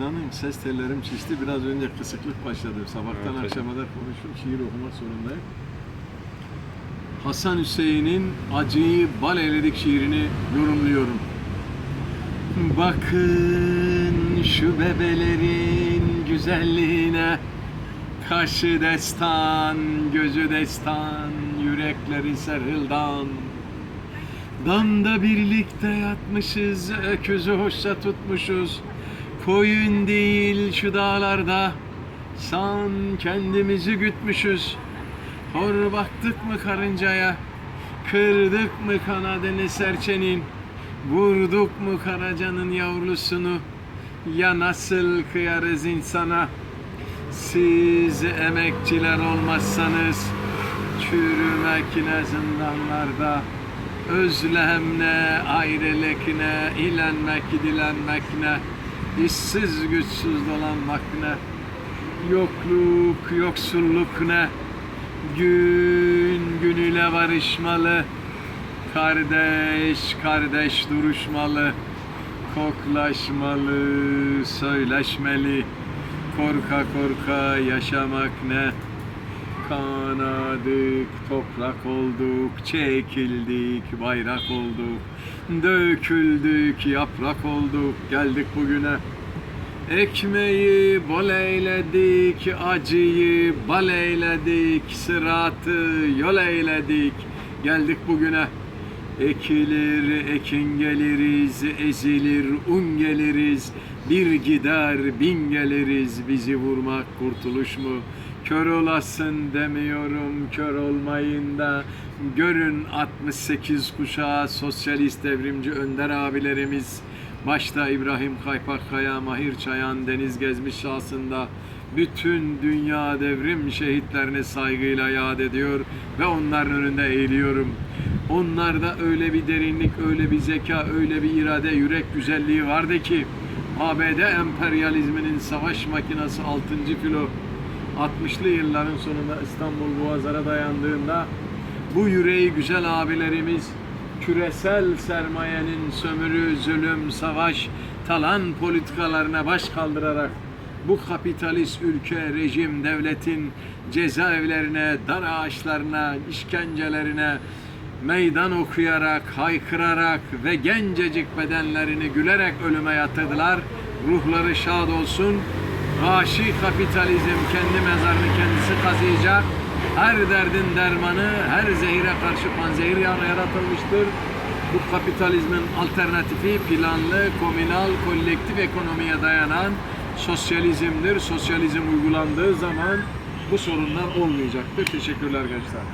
İnanın ses tellerim şişti. Biraz önce kısıklık başladı. Sabahtan Evet, akşama kadar konuşup şiir okumak zorundayım. Hasan Hüseyin'in Acıyı Bal Eyledik şiirini yorumluyorum. Bakın şu bebelerin güzelliğine Kaşı destan, gözü destan, yürekleri sarıldan Damda birlikte yatmışız, öküzü hoşça tutmuşuz. Koyun değil şu dağlarda, san kendimizi gütmüşüz. Hor baktık mı karıncaya, kırdık mı kanadını serçenin, vurduk mu karacanın yavrusunu, ya nasıl kıyarız insana? Siz emekçiler olmazsanız, çürümek ne zindanlarda, özlem ne, ayrılık ne, ilenmek, dilenmek ne, işsiz güçsüz dolanmak ne, yokluk, yoksulluk ne, gün günüyle barışmalı, kardeş kardeş duruşmalı, koklaşmalı, söyleşmeli, korka korka yaşamak ne, Kanadık, toprak olduk, çekildik, bayrak olduk, döküldük, yaprak olduk, geldik bugüne. Ekmeği bol eyledik, acıyı bal eyledik, sıratı yol eyledik, geldik bugüne. Ekilir, ekin geliriz, ezilir, un geliriz, bir gider, bin geliriz, bizi vurmak kurtuluş mu? Kör olasın demiyorum, kör olmayın da görün 68 kuşağı sosyalist devrimci önder abilerimiz başta İbrahim Kaypakkaya, Mahir Çayan, Deniz Gezmiş şahsında bütün dünya devrim şehitlerini saygıyla yad ediyor ve onların önünde eğiliyorum. Onlarda öyle bir derinlik, öyle bir zeka, öyle bir irade, yürek güzelliği vardı ki ABD emperyalizminin savaş makinesi 6. filo 60'lı yılların sonunda İstanbul Boğazlara dayandığında bu yüreği güzel abilerimiz küresel sermayenin sömürü, zulüm, savaş, talan politikalarına baş kaldırarak bu kapitalist ülke, rejim, devletin cezaevlerine, dar ağaçlarına, işkencelerine meydan okuyarak, haykırarak ve gencecik bedenlerini gülerek ölüme yatırdılar. Ruhları şad olsun. Vahşi kapitalizm kendi mezarını kendisi kazıyacak. Her derdin dermanı, her zehire karşı panzehir yaratılmıştır. Bu kapitalizmin alternatifi planlı, komünal, kolektif ekonomiye dayanan sosyalizmdir. Sosyalizm uygulandığı zaman bu sorunlar olmayacaktır. Teşekkürler gençler.